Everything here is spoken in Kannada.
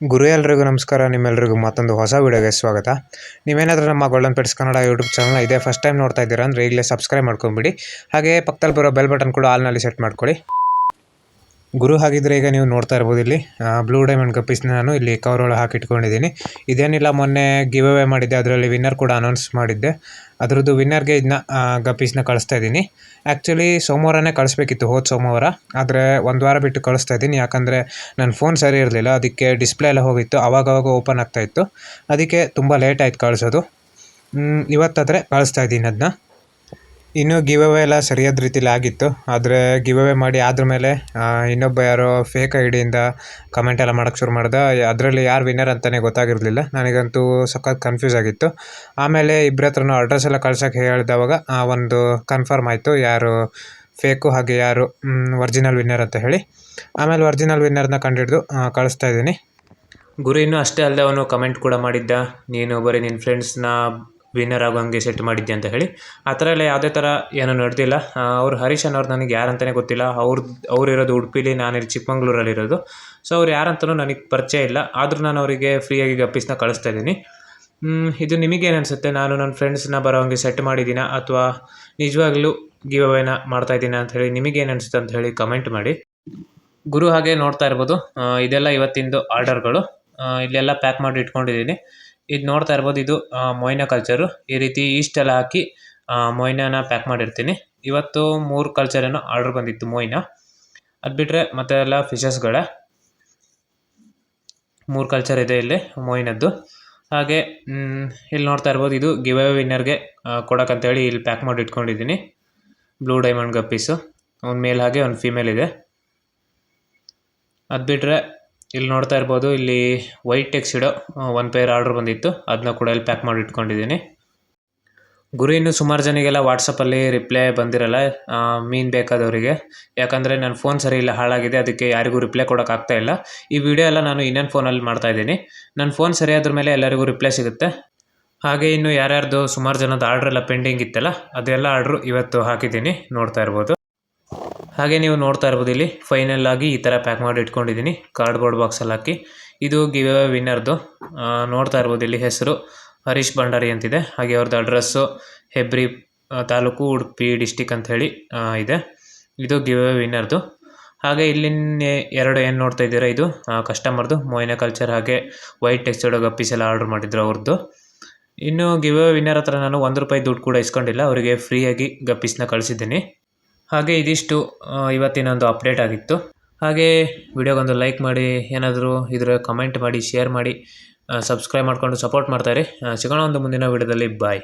ಗುರು ಎಲ್ರಿಗೂ ನಮಸ್ಕಾರ ನಿಮ್ಮೆಲ್ಲರಿಗೂ ಮತ್ತೊಂದು ಹೊಸ ವಿಡಿಯೋಗೆ ಸ್ವಾಗತ. ನೀವೇನಾದರೂ ನಮ್ಮ golden pets Kannada YouTube channel ಇದೇ ಫಸ್ಟ್ ಟೈಮ್ ನೋಡ್ತಾ ಇದ್ದೀರಾ ಅಂದರೆ ಈಗಲೇ ಸಬ್ಸ್ಕ್ರೈಬ್ ಮಾಡ್ಕೊಂಬಿಡಿ ಹಾಗೆ ಪಕ್ಕದಲ್ಲಿ ಬರೋ ಬೆಲ್ ಬಟನ್ ಕೂಡ ಆಲ್ನಲ್ಲಿ ಸೆಟ್ ಮಾಡ್ಕೊಳ್ಳಿ. ಗುರು ಹಾಗಿದ್ರೆ ಈಗ ನೀವು ನೋಡ್ತಾ ಇರ್ಬೋದು ಇಲ್ಲಿ. ಬ್ಲೂ ಡೈಮಂಡ್ ಕಪ್ಪಿಸ್ ನಾನು ಇಲ್ಲಿ ಕವರ್ ಒಳಗೆ ಹಾಕಿಟ್ಕೊಂಡಿದ್ದೀನಿ. ಇದೇನಿಲ್ಲ, ಮೊನ್ನೆ ಗಿವ್ ಅವೇ ಮಾಡಿದ್ದೆ, ಅದರಲ್ಲಿ ವಿನ್ನರ್ ಕೂಡ ಅನೌನ್ಸ್ ಮಾಡಿದ್ದೆ. ಅದರದ್ದು ವಿನ್ನರ್ಗೆ ಇದನ್ನ ಗಪ್ಪೀಸ್ನ ಕಳಿಸ್ತಾ ಇದ್ದೀನಿ. ಆ್ಯಕ್ಚುಲಿ ಸೋಮವಾರನೇ ಕಳಿಸ್ಬೇಕಿತ್ತು, ಹೋದ ಸೋಮವಾರ. ಆದರೆ ಒಂದು ವಾರ ಬಿಟ್ಟು ಕಳಿಸ್ತಾ ಇದ್ದೀನಿ, ಯಾಕಂದರೆ ನನ್ನ ಫೋನ್ ಸರಿ ಇರಲಿಲ್ಲ. ಅದಕ್ಕೆ ಡಿಸ್ಪ್ಲೇ ಎಲ್ಲ ಹೋಗಿತ್ತು ಆವಾಗವಾಗ ಓಪನ್ ಆಗ್ತಾ ಇತ್ತು. ಅದಕ್ಕೆ ತುಂಬ ಲೇಟ್ ಆಯ್ತು ಕಳಿಸೋದು. ಇವತ್ತಾದರೆ ಕಳಿಸ್ತಾ ಇದ್ದೀನಿ ಅದನ್ನ ಇನ್ನು ಗಿವ್ ಅವೇ ಎಲ್ಲ ಸರಿಯಾದ ರೀತಿಲಿ ಆಗಿತ್ತು. ಆದರೆ ಗಿವ್ ಅವೇ ಮಾಡಿ ಆದ್ರ ಮೇಲೆ ಇನ್ನೊಬ್ಬ ಯಾರೋ ಫೇಕ್ ಐ ಡಿಯಿಂದ ಕಮೆಂಟ್ ಎಲ್ಲ ಮಾಡೋಕ್ಕೆ ಶುರು ಮಾಡ್ದ. ಅದರಲ್ಲಿ ಯಾರು ವಿನ್ನರ್ ಅಂತಲೇ ಗೊತ್ತಾಗಿರಲಿಲ್ಲ. ನನಗಂತೂ ಸಖತ್ ಕನ್ಫ್ಯೂಸ್ ಆಗಿತ್ತು. ಆಮೇಲೆ ಇಬ್ಬರ ಹತ್ರನೂ ಅಡ್ರೆಸ್ ಎಲ್ಲ ಕಳ್ಸೋಕ್ಕೆ ಹೇಳಿದವಾಗ ಆ, ಒಂದು ಕನ್ಫರ್ಮ್ ಆಯಿತು. ಯಾರು ಫೇಕು ಹಾಗೆ ಯಾರು ಒರ್ಜಿನಲ್ ವಿನ್ನರ್ ಅಂತ ಹೇಳಿ. ಆಮೇಲೆ ಒರ್ಜಿನಲ್ ವಿನ್ನರ್ನ ಕಂಡುಹಿಡಿದು ಕಳಿಸ್ತಾ ಇದ್ದೀನಿ. ಗುರು ಇನ್ನೂ ಅಷ್ಟೇ ಅಲ್ಲದೆ ಅವನು ಕಮೆಂಟ್ ಕೂಡ ಮಾಡಿದ್ದ. ನೀನು ಬರೀ ನಿನ್ನ ಫ್ರೆಂಡ್ಸ್ನ ವಿನ್ನರ್ ಆಗೋ ಹಂಗೆ ಸೆಟ್ ಮಾಡಿದ್ದೆ ಅಂತ ಹೇಳಿ. ಆ ಥರ ಎಲ್ಲ ಯಾವುದೇ ಥರ ಏನೂ ನಡೆದಿಲ್ಲ. ಅವ್ರು ಹರೀಶ್ ಅನ್ನೋರು ನನಗೆ ಯಾರಂತಲೇ ಗೊತ್ತಿಲ್ಲ. ಅವ್ರದ್ದು ಅವ್ರು ಇರೋದು ಉಡುಪಿಲಿ ನಾನಿಲ್ಲಿ ಚಿಕ್ಕಮಂಗ್ಳೂರಲ್ಲಿ ಇರೋದು. ಸೊ ಅವ್ರು ಯಾರಂತಲೂ ನನಗೆ ಪರಿಚಯ ಇಲ್ಲ. ಆದರೂ ನಾನು ಅವರಿಗೆ ಫ್ರೀಯಾಗಿ ಗಪ್ಪೀಸ್ನ ಕಳಿಸ್ತಾ ಇದ್ದೀನಿ. ಇದು ನಿಮಗೇನು ಅನಿಸುತ್ತೆ? ನಾನು ನನ್ನ ಫ್ರೆಂಡ್ಸ್ನ ಬರೋಂಗೆ ಸೆಟ್ ಮಾಡಿದ್ದೀನಾ? ಅಥವಾ ನಿಜವಾಗ್ಲೂ ಗಿವ್ ಅವೇನ ಮಾಡ್ತಾ ಇದ್ದೀನಾ ಅಂತ ಹೇಳಿ ನಿಮಗೇನು ಅನಿಸುತ್ತೆ ಅಂತ ಹೇಳಿ ಕಮೆಂಟ್ ಮಾಡಿ. ಗುರು ಹಾಗೆ ನೋಡ್ತಾ ಇರ್ಬೋದು. ಇದೆಲ್ಲ ಇವತ್ತಿಂದು ಆರ್ಡರ್ಗಳು ಇಲ್ಲೆಲ್ಲ ಪ್ಯಾಕ್ ಮಾಡಿ ಇಟ್ಕೊಂಡಿದ್ದೀನಿ. ಇದು ನೋಡ್ತಾ ಇರ್ಬೋದು, ಇದು ಮೊಯ್ನ ಕಲ್ಚರು ಈ ರೀತಿ ಈಸ್ಟೆಲ್ಲ ಹಾಕಿ ಮೊಯ್ನಾನ ಪ್ಯಾಕ್ ಮಾಡಿರ್ತೀನಿ. ಇವತ್ತು ಮೂರು ಕಲ್ಚರ್ ಏನೋ ಆರ್ಡ್ರ್ ಬಂದಿತ್ತು ಮೊಯ್ನ. ಅದು ಬಿಟ್ಟರೆ ಮತ್ತೆ ಎಲ್ಲ ಫಿಶಸ್ಗಳೇ ಮೂರು ಕಲ್ಚರ್ ಇದೆ ಇಲ್ಲಿ, ಮೊಯ್ನದ್ದು. ಹಾಗೆ ಇಲ್ಲಿ ನೋಡ್ತಾ ಇರ್ಬೋದು, ಇದು ಗಿವ್ ವಿನ್ನರ್ಗೆ ಕೊಡೋಕ್ಕಂತೇಳಿ ಇಲ್ಲಿ ಪ್ಯಾಕ್ ಮಾಡಿ ಇಟ್ಕೊಂಡಿದ್ದೀನಿ. ಬ್ಲೂ ಡೈಮಂಡ್ ಗಪ್ಪೀಸು ಒಂದು ಮೇಲ್ ಹಾಗೆ ಒಂದು ಫೀಮೇಲ್ ಇದೆ. ಅದು ಬಿಟ್ಟರೆ ಇಲ್ಲಿ ನೋಡ್ತಾ ಇರ್ಬೋದು, ಇಲ್ಲಿ ವೈಟ್ ಟೆಕ್ಸ್ ಒನ್ ಪೇರ್ ಆರ್ಡ್ರ್ ಬಂದಿತ್ತು. ಅದನ್ನ ಕೂಡ ಇಲ್ಲಿ ಪ್ಯಾಕ್ ಮಾಡಿ ಇಟ್ಕೊಂಡಿದ್ದೀನಿ. ಗುರಿ, ಇನ್ನು ಸುಮಾರು ಜನಿಗೆಲ್ಲ ವಾಟ್ಸಪ್ಪಲ್ಲಿ ರಿಪ್ಲೈ ಬಂದಿರಲ್ಲ ಮೀನು ಬೇಕಾದವರಿಗೆ. ಯಾಕಂದರೆ ನನ್ನ ಫೋನ್ ಸರಿ ಇಲ್ಲ, ಹಾಳಾಗಿದೆ, ಅದಕ್ಕೆ ಯಾರಿಗೂ ರಿಪ್ಲೈ ಕೊಡೋಕ್ಕಾಗ್ತಾ ಇಲ್ಲ. ಈ ವಿಡಿಯೋ ಎಲ್ಲ ನಾನು ಇನ್ನೊಂದು ಫೋನಲ್ಲಿ ಮಾಡ್ತಾ ಇದ್ದೀನಿ. ನನ್ನ ಫೋನ್ ಸರಿಯಾದ್ರ ಮೇಲೆ ಎಲ್ಲರಿಗೂ ರಿಪ್ಲೈ ಸಿಗುತ್ತೆ. ಹಾಗೆ ಇನ್ನು ಯಾರ್ಯಾರ್ದು ಸುಮಾರು ಜನದ ಆರ್ಡ್ರ್ ಎಲ್ಲ ಪೆಂಡಿಂಗ್ ಇತ್ತಲ್ಲ, ಅದೆಲ್ಲ ಆರ್ಡ್ರು ಇವತ್ತು ಹಾಕಿದ್ದೀನಿ, ನೋಡ್ತಾ ಇರ್ಬೋದು. ಹಾಗೆ ನೀವು ನೋಡ್ತಾ ಇರ್ಬೋದು ಇಲ್ಲಿ ಫೈನಲ್ ಆಗಿ ಈ ಥರ ಪ್ಯಾಕ್ ಮಾಡಿ ಇಟ್ಕೊಂಡಿದ್ದೀನಿ. ಕಾರ್ಡ್ಬೋರ್ಡ್ ಬಾಕ್ಸಲ್ಲಿ ಹಾಕಿ. ಇದು ಗಿವ್ ವಿನ್ನರ್ದು ನೋಡ್ತಾ ಇರ್ಬೋದು ಇಲ್ಲಿ ಹೆಸರು. ಹರೀಶ್ ಭಂಡಾರಿ ಅಂತಿದೆ. ಹಾಗೆ ಅವ್ರದ್ದು ಅಡ್ರೆಸ್ಸು ಹೆಬ್ರಿ ತಾಲೂಕು ಉಡುಪಿ ಡಿಸ್ಟಿಕ್ ಅಂತ ಹೇಳಿ ಇದೆ. ಇದು ಗಿವ್ ವಿನ್ನರ್ದು ಹಾಗೆ ಇಲ್ಲಿನ ಎರಡು ಏನು ನೋಡ್ತಾ ಇದ್ದೀರಾ ಇದು? ಕಸ್ಟಮರ್ದು ಮೊಯ್ನ ಕಲ್ಚರ್ ಹಾಗೆ ವೈಟ್ ಟೆಕ್ಸ್ಟೈಡ್ ಗಪ್ಪೀಸ್ ಎಲ್ಲ ಆರ್ಡ್ರ್ ಮಾಡಿದ್ರು ಅವ್ರದ್ದು ಇನ್ನು ಗಿವ್ ವಿನ್ನರ್ ಹತ್ರ ನಾನು ಒಂದು ರೂಪಾಯಿ ದುಡ್ಡು ಕೂಡ ಇಸ್ಕೊಂಡಿಲ್ಲ. ಅವರಿಗೆ ಫ್ರೀಯಾಗಿ ಗಪ್ಪೀಸ್ನ ಕಳಿಸಿದ್ದೀನಿ. ಹಾಗೆ ಇದಿಷ್ಟು ಇವತ್ತಿನೊಂದು ಅಪ್ಡೇಟ್ ಆಗಿತ್ತು. ಹಾಗೆ ವಿಡಿಯೋಗೊಂದು ಲೈಕ್ ಮಾಡಿ, ಏನಾದರೂ ಇದರ ಕಮೆಂಟ್ ಮಾಡಿ ಶೇರ್ ಮಾಡಿ ಸಬ್ಸ್ಕ್ರೈಬ್ ಮಾಡಿಕೊಂಡು ಸಪೋರ್ಟ್ ಮಾಡ್ತಾರೆ. ಸಿಗೋಣ ಒಂದು ಮುಂದಿನ ವಿಡಿಯೋದಲ್ಲಿ. ಬಾಯ್